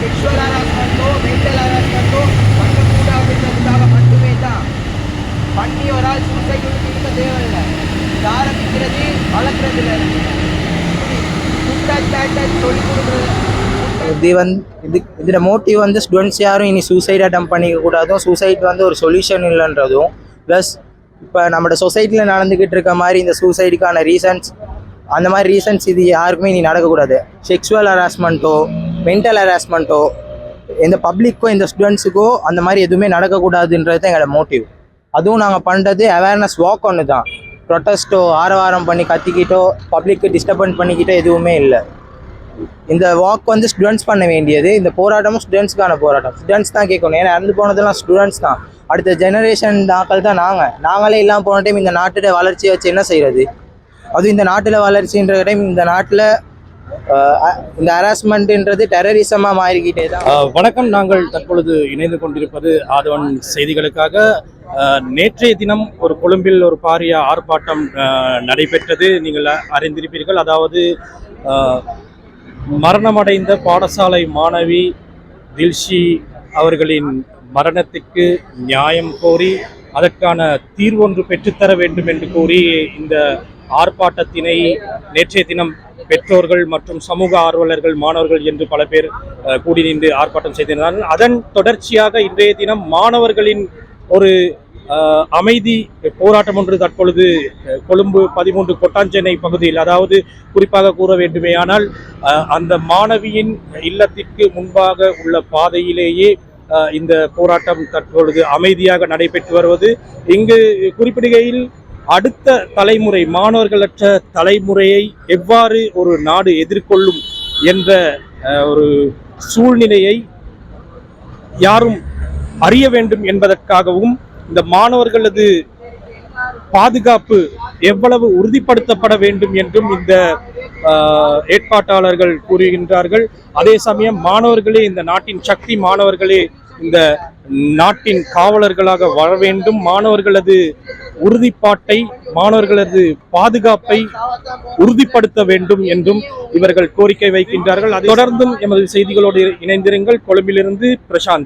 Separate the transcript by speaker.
Speaker 1: Sexual ஹராஸ்மெண்ட்டோ mental ஹராஸ்மெண்ட்டோ பண்ணக்கூடாதுன்றதுக்காக மட்டுமே தான் பண்ணி ஒரு ஆள் சூசைட் இருக்க தேவையில்லை. இது ஆரம்பிக்கிறது வளர்க்குறதுல குட் இது வந்து இது இதில் மோட்டிவ் வந்து ஸ்டூடெண்ட்ஸ் யாரும் இனி சூசைட் அட்டம் பண்ணிக்க கூடாதும் சூசைட் வந்து ஒரு சொல்யூஷன் இல்லைன்றதும் ப்ளஸ் இப்போ நம்மளோட சொசைட்டியில் நடந்துக்கிட்டு இருக்க மாதிரி இந்த சூசைடுக்கான ரீசன்ஸ் அந்த மாதிரி ரீசன்ஸ் இது யாருக்குமே இனி நடக்கக்கூடாது. செக்ஷுவல் ஹராஸ்மெண்ட்டோ மென்டல் ஹராஸ்மெண்ட்டோ எந்த பப்ளிக்கோ இந்த ஸ்டூடெண்ட்ஸுக்கோ அந்த மாதிரி எதுவுமே நடக்கக்கூடாதுன்றது தான் எங்களோட மோட்டிவ் அதுவும் நாங்கள் பண்ணுறது அவேர்னஸ் வாக் ஒன்று தான். ப்ரொட்டஸ்ட்டோ ஆரவாரம் பண்ணி கத்திக்கிட்டோ பப்ளிக்கு டிஸ்டர்பன்ஸ் பண்ணிக்கிட்டோ எதுவுமே இல்லை. இந்த வாக் வந்து ஸ்டூடெண்ட்ஸ் பண்ண வேண்டியது. இந்த போராட்டமும் ஸ்டூடெண்ட்ஸ்க்கான போராட்டம். ஸ்டூடெண்ட்ஸ் தான் கேட்கணும். ஏன்னா இறந்து போனதெல்லாம் ஸ்டூடெண்ட்ஸ் தான். அடுத்த ஜெனரேஷன் நாக்கள் தான் நாங்கள் நாங்களே இல்லாமல் போன டைம் இந்த நாட்டோட வளர்ச்சியை வச்சு என்ன செய்கிறது அதுவும் இந்த நாட்டில் வளர்ச்சின்ற டைம் இந்த நாட்டில் இந்த ஹராஸ்மெண்ட்ன்றது டெரரிசமாக மாறிக்கிட்டே தான்.
Speaker 2: வணக்கம். நாங்கள் தற்பொழுது இணைந்து கொண்டிருப்பது ஆதவன் செய்திகளுக்காக. நேற்றைய தினம் ஒரு கொழும்பில் ஒரு பாரிய ஆர்ப்பாட்டம் நடைபெற்றது. நீங்கள் அறிந்திருப்பீர்கள். அதாவது ஆஹ் மரணமடைந்த பாடசாலை மாணவி தில்ஷி அவர்களின் மரணத்துக்கு நியாயம் கோரி அதற்கான தீர்வொன்று பெற்றுத்தர வேண்டும் என்று கூறி இந்த ஆர்ப்பாட்டத்தினை நேற்றைய தினம் பெற்றோர்கள் மற்றும் சமூக ஆர்வலர்கள் மாணவர்கள் என்று பல பேர் கூடி நின்று ஆர்ப்பாட்டம் செய்திருந்தார்கள். அதன் தொடர்ச்சியாக இன்றைய தினம் மாணவர்களின் ஒரு அமைதி போராட்டம் ஒன்று தற்பொழுது கொழும்பு பதிமூன்று கொட்டாஞ்சென்னை பகுதியில் அதாவது குறிப்பாக கூற வேண்டுமேயானால் அந்த மாணவியின் இல்லத்திற்கு முன்பாக உள்ள பாதையிலேயே இந்த போராட்டம் தற்பொழுது அமைதியாக நடைபெற்று வருவது. இங்கு குறிப்பிடுகையில் அடுத்த தலைமுறை மாணவர்களற்ற தலைமுறையை எவ்வாறு ஒரு நாடு எதிர்கொள்ளும் என்ற ஒரு சூழ்நிலையை யாரும் அறிய வேண்டும் என்பதற்காகவும் இந்த மாணவர்களது பாதுகாப்பு எவ்வளவு உறுதிப்படுத்தப்பட வேண்டும் என்றும் இந்த ஆஹ், ஏற்பாட்டாளர்கள் கூறுகின்றார்கள். அதே சமயம் மாணவர்களே இந்த நாட்டின் சக்தி மாணவர்களே இந்த நாட்டின் காவலர்களாக வர வேண்டும். மாணவர்களது உறுதிப்பாட்டை மாணவர்களது பாதுகாப்பை உறுதிப்படுத்த வேண்டும் என்றும் இவர்கள் கோரிக்கை வைக்கின்றார்கள். தொடர்ந்தும் எமது செய்திகளோடு இணைந்திருங்கள். கொழும்பிலிருந்து பிரசாந்த்.